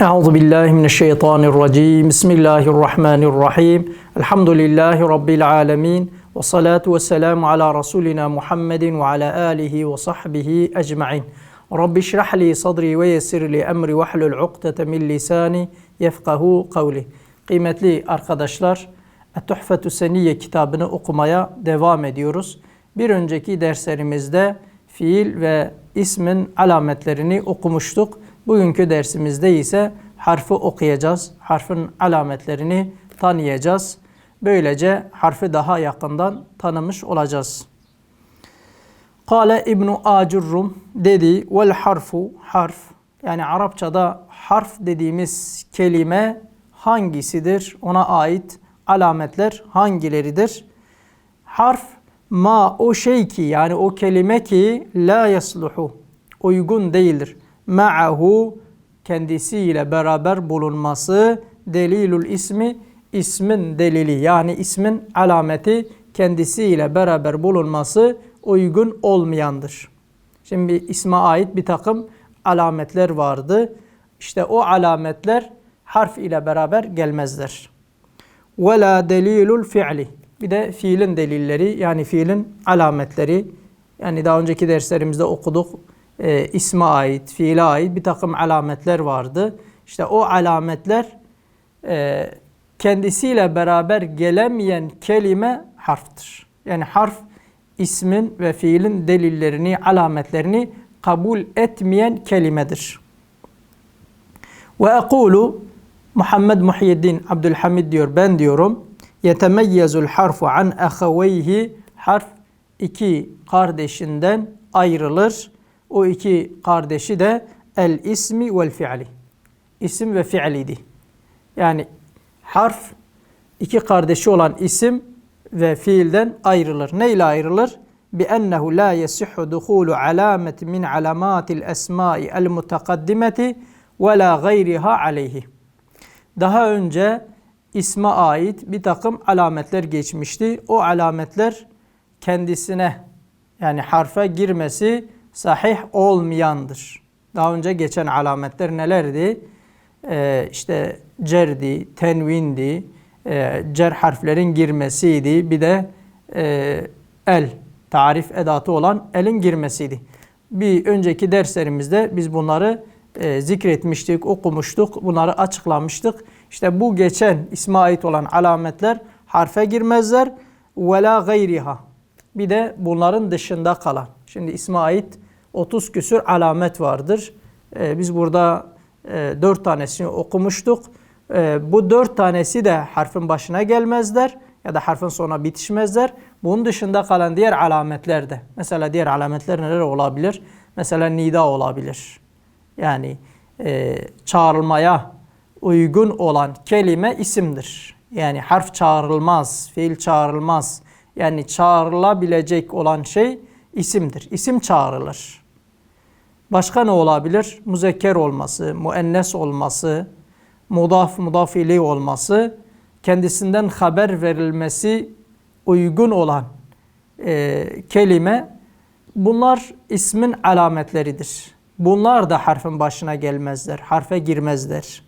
Euzu billahi mineşşeytanirracim. Bismillahirrahmanirrahim. Elhamdülillahi rabbil alamin. Ve salatu vesselamu ala rasulina Muhammedin ve ala alihi ve sahbihi ecmaîn. Rabbi şrah li sadri ve yessir li emri ve hlul ukdete min lisani yefkahu kavli. Kıymetli arkadaşlar, Et-Tuhfetü Seniyye kitabını okumaya devam ediyoruz. Bir önceki derslerimizde fiil ve ismin alametlerini okumuştuk. Bugünkü dersimizde ise harfi okuyacağız. Harfin alametlerini tanıyacağız. Böylece harfi daha yakından tanımış olacağız. Kale İbnu Acurrum dedi vel harfu harf yani Arapçada harf dediğimiz kelime hangisidir? Ona ait alametler hangileridir? Harf ma o şey ki yani o kelime ki la yasluhu uygun değildir. Ma'ahu kendisiyle beraber bulunması delilul ismi ismin delili yani ismin alameti kendisiyle beraber bulunması uygun olmayandır. Şimdi isme ait bir takım alametler vardı. İşte o alametler harf ile beraber gelmezler. Ve la delilul fi'li. Bir de fiilin delilleri yani fiilin alametleri. Yani daha önceki derslerimizde okuduk. E, isme ait, fiile ait bir takım alametler vardı. İşte o alametler e, kendisiyle beraber gelemeyen kelime harftir. Yani harf ismin ve fiilin delillerini, alametlerini kabul etmeyen kelimedir. Ve ekulu Muhammed Muhyiddin Abdülhamid diyor ben diyorum yetemeyyezul harfu an ahaveyhi harf iki kardeşinden ayrılır. O iki kardeşi de el ismi vel fi'li. İsim ve fi'liydi. Yani harf iki kardeşi olan isim ve fiilden ayrılır. Ne ile ayrılır? Bi ennehu la yesihhu duhulu alamet min alamatil esma'i el mutakaddimeti ve la gayriha aleyhi. Daha önce isme ait bir takım alametler geçmişti. O alametler kendisine yani harfe girmesi sahih olmayandır. Daha önce geçen alametler nelerdi? Ee, işte cerdi, tenvindi, e, cer harflerin girmesiydi. Bir de e, el, tarif edatı olan elin girmesiydi. Bir önceki derslerimizde biz bunları e, zikretmiştik, okumuştuk, bunları açıklamıştık. İşte bu geçen isme ait olan alametler harfe girmezler. Ve la gayriha. Bir de bunların dışında kalan. Şimdi isme ait 30 küsür alamet vardır. Ee, biz burada e, 4 tanesini okumuştuk. E, bu 4 tanesi de harfin başına gelmezler ya da harfin sonuna bitişmezler. Bunun dışında kalan diğer alametler de. Mesela diğer alametler neler olabilir? Mesela nida olabilir. Yani e, çağrılmaya uygun olan kelime isimdir. Yani harf çağrılmaz, fiil çağrılmaz. Yani çağrılabilecek olan şey isimdir. İsim çağrılır. Başka ne olabilir? Muzekker olması, muennes olması, mudaf mudafili olması, kendisinden haber verilmesi uygun olan e, kelime bunlar ismin alametleridir. Bunlar da harfin başına gelmezler, harfe girmezler.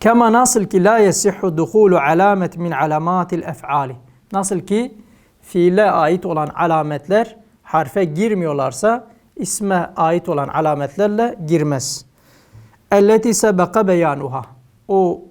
Kema nasıl ki la yesihhu duhulu alamet min alamatil ef'ali. Nasıl ki fiile ait olan alametler harfe girmiyorlarsa isme ait olan alametlerle girmez. Elleti sebeka beyanuha. O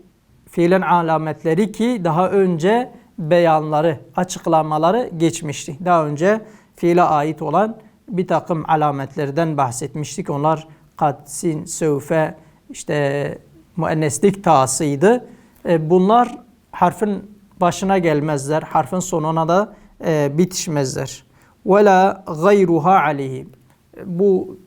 fiilin alametleri ki daha önce beyanları, açıklamaları geçmişti. Daha önce fiile ait olan bir takım alametlerden bahsetmiştik. Onlar kad, sin, sevfe, işte müenneslik ta'sıydı. E, bunlar harfin başına gelmezler. Harfin sonuna da e, bitişmezler. Ve la gayruha. Bu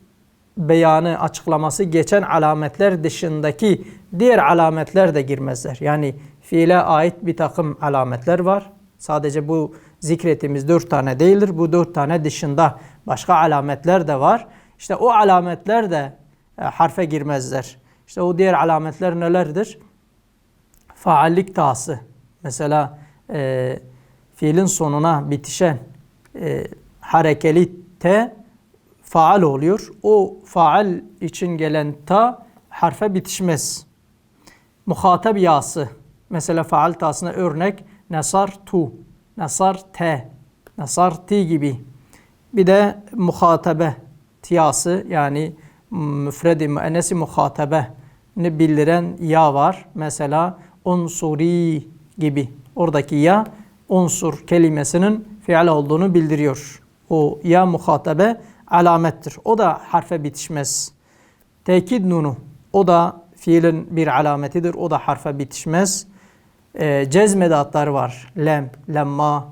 beyanı, açıklaması geçen alametler dışındaki diğer alametler de girmezler. Yani fiile ait bir takım alametler var. Sadece bu zikrettiğimiz dört tane değildir. Bu dört tane dışında başka alametler de var. İşte o alametler de e, harfe girmezler. İşte o diğer alametler nelerdir? Faallik tası. Mesela e, fiilin sonuna bitişen e, harekeli te faal oluyor. O faal için gelen ta harfe bitişmez. Muhatap yası. Mesela faal tasına örnek nasar tu, nasar te, nasar ti gibi. Bir de muhatabe tiyası yani müfredi müennesi muhatabe ni bildiren ya var. Mesela unsuri gibi. Oradaki ya unsur kelimesinin fiil olduğunu bildiriyor. O ya muhatabe alamettir. O da harfe bitişmez. Tekid nunu o da fiilin bir alametidir. O da harfe bitişmez. E, cezmedatları var. Lem, lemma,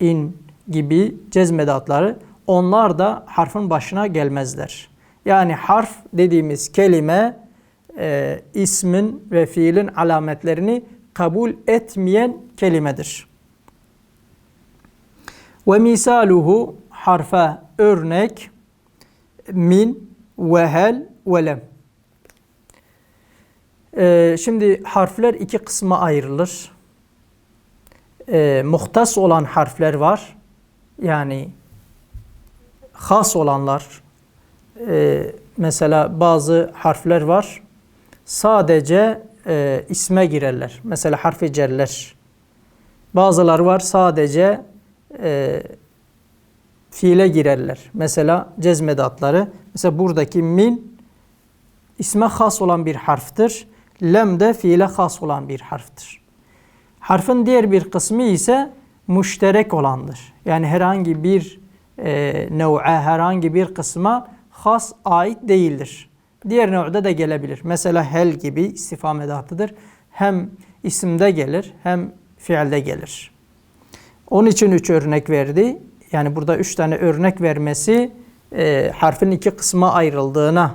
in gibi cezmedatları. Onlar da harfin başına gelmezler. Yani harf dediğimiz kelime e, ismin ve fiilin alametlerini kabul etmeyen kelimedir. Ve misaluhu harfe örnek min ve hel ve lem. Ee, şimdi harfler iki kısma ayrılır. Ee, muhtas olan harfler var. Yani has olanlar. Ee, mesela bazı harfler var. Sadece e, isme girerler. Mesela harfi cerler. Bazıları var sadece e, fiile girerler. Mesela cezmedatları. Mesela buradaki min isme has olan bir harftir. Lem de fiile has olan bir harftir. Harfin diğer bir kısmı ise müşterek olandır. Yani herhangi bir e, nev'e, herhangi bir kısma has ait değildir. Diğer nev'de de gelebilir. Mesela hel gibi istifam edatıdır. Hem isimde gelir hem fiilde gelir. Onun için üç örnek verdi. Yani burada üç tane örnek vermesi e, harfin iki kısma ayrıldığına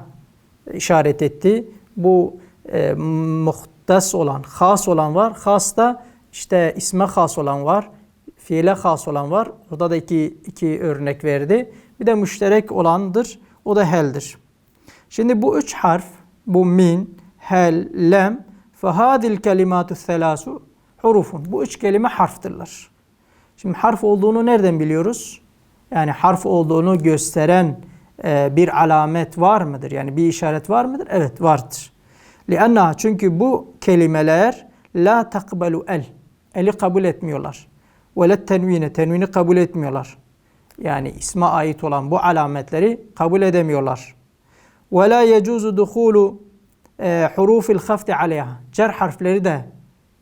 işaret etti. Bu e, muhtas olan, has olan var. Has da işte isme has olan var. Fiile has olan var. Orada da iki, iki örnek verdi. Bir de müşterek olandır. O da heldir. Şimdi bu üç harf, bu min, hel, lem, fehadil kelimatu selasu hurufun. Bu üç kelime harftırlar. Şimdi harf olduğunu nereden biliyoruz? Yani harf olduğunu gösteren e, bir alamet var mıdır? Yani bir işaret var mıdır? Evet vardır. لِأَنَّهَا Çünkü bu kelimeler la takbalu el. Eli kabul etmiyorlar. Ve let tenvine. Tenvini kabul etmiyorlar. Yani isme ait olan bu alametleri kabul edemiyorlar. Ve la yecuzu duhulu e, hurufil hafti aleyha. Cer harfleri de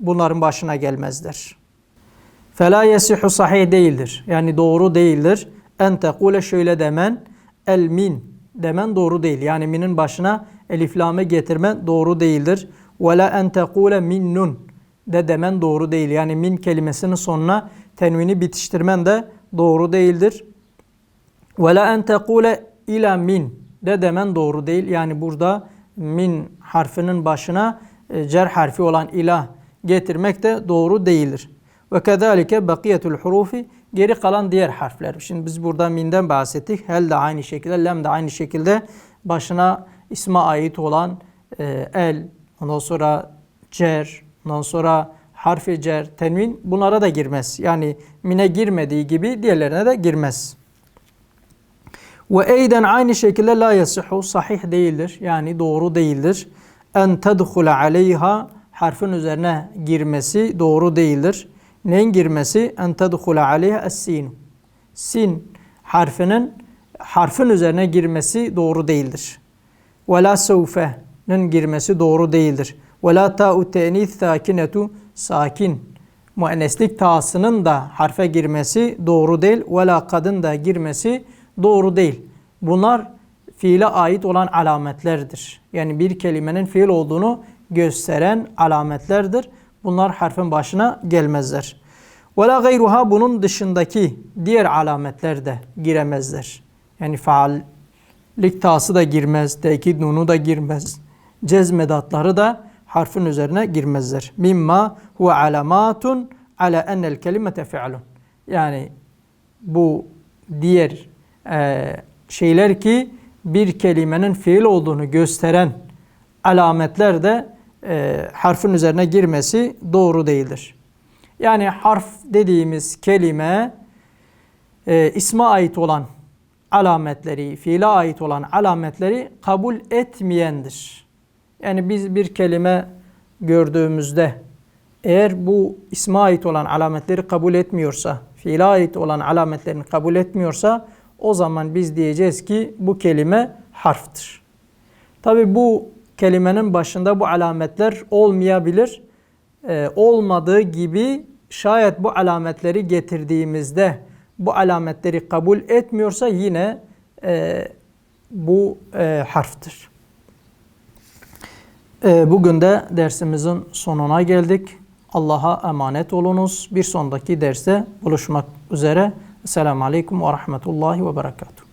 bunların başına gelmezler. Fela yesihu sahih değildir. Yani doğru değildir. En tekule şöyle demen el min demen doğru değil. Yani minin başına eliflame getirmen doğru değildir. Ve la en tekule minnun de demen doğru değil. Yani min kelimesinin sonuna tenvini bitiştirmen de doğru değildir. Ve la en tekule ila min de demen doğru değil. Yani burada min harfinin başına e, cer harfi olan ilah getirmek de doğru değildir. Ve kezalike bakiyetul hurufi geri kalan diğer harfler. Şimdi biz burada minden bahsettik. Hel de aynı şekilde, lem de aynı şekilde başına isme ait olan e, el, ondan sonra cer, ondan sonra harfi cer, tenvin bunlara da girmez. Yani mine girmediği gibi diğerlerine de girmez. Ve eyden aynı şekilde la yasihu sahih değildir. Yani doğru değildir. En tedhule aleyha harfin üzerine girmesi doğru değildir. Neyin girmesi? En tedhule aleyha es-sin. Sin harfinin harfin üzerine girmesi doğru değildir. Ve la sevfe'nin girmesi doğru değildir. Ve la ta'u te'nith sakinetu sakin. Müenneslik ta'sının da harfe girmesi doğru değil. Ve la kadın da girmesi doğru değil. Bunlar fiile ait olan alametlerdir. Yani bir kelimenin fiil olduğunu gösteren alametlerdir. Bunlar harfin başına gelmezler. Ve la bunun dışındaki diğer alametler de giremezler. Yani faallik tası da girmez, tekid nunu da girmez. Cezmedatları da harfin üzerine girmezler. Mimma huve alamatun ala enel kelimete fi'lun. Yani bu diğer e, şeyler ki bir kelimenin fiil olduğunu gösteren alametler de e, harfin üzerine girmesi doğru değildir. Yani harf dediğimiz kelime e, isme ait olan alametleri, fiile ait olan alametleri kabul etmeyendir. Yani biz bir kelime gördüğümüzde eğer bu isme ait olan alametleri kabul etmiyorsa, fiile ait olan alametlerini kabul etmiyorsa o zaman biz diyeceğiz ki bu kelime harftır. Tabi bu kelimenin başında bu alametler olmayabilir. Ee, olmadığı gibi şayet bu alametleri getirdiğimizde bu alametleri kabul etmiyorsa yine e, bu e, harftır. E, bugün de dersimizin sonuna geldik. Allah'a emanet olunuz. Bir sondaki derste buluşmak üzere. Esselamu Aleyküm ve Rahmetullahi ve Berekatuhu.